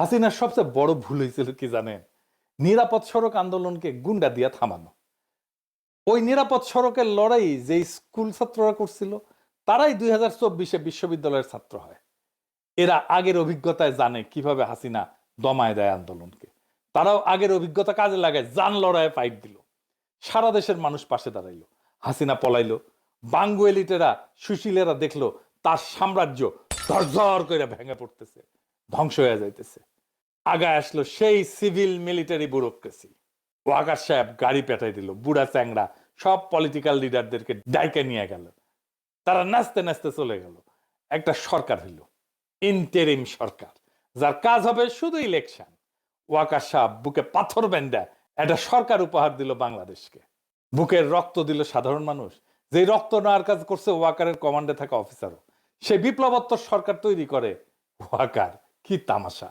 হাসিনার সবচেয়ে বড় ভুল হয়েছিল কি জানেন? নিরাপদ সড়ক আন্দোলনকে গুন্ডা দিয়া থামানো। ওই নিরাপদ সড়কের লড়াই যে স্কুল ছাত্ররা করছিল, তারাই দুই হাজার চব্বিশে বিশ্ববিদ্যালয়ের ছাত্র হয়। এরা আগের অভিজ্ঞতায় জানে কীভাবে হাসিনা দমায় দেয় আন্দোলনকে। তারাও আগের অভিজ্ঞতা কাজে লাগায় যান লড়াইয়ে ফাইট দিল। সারা দেশের মানুষ পাশে দাঁড়াইলো। হাসিনা পলাইলো। বাঙ্গু এলিটেরা, সুশীলেরা দেখল তার সাম্রাজ্য ধরঝর করে ভেঙে পড়তেছে, ধ্বংস হয়ে যাইতেছে। আগায় আসলো, সেই সিভিল মিলিটারি ব্যুরোক্রেসি ওয়াকার সাহেব গাড়ি পেটাই দিল, বুড়া চ্যাংড়া, সব পলিটিক্যাল লিডারদেরকে ডাইকে নিয়ে গেল। তারা নাচতে নাচতে চলে গেল। একটা সরকার হইল ইন্টেরিম সরকার, যার কাজ হবে শুধু ইলেকশন ওয়াকার সাহেব বুকে পাথর বেন্দা একটা সরকার উপহার দিল বাংলাদেশকে। বুকের রক্ত দিল সাধারণ মানুষ। যে রক্ত নেওয়ার কাজ করছে ওয়াকারের কমান্ডে থাকা অফিসারও সে বিপ্লবোত্তর সরকার তৈরি করে। ওয়াকার কি তামাশা।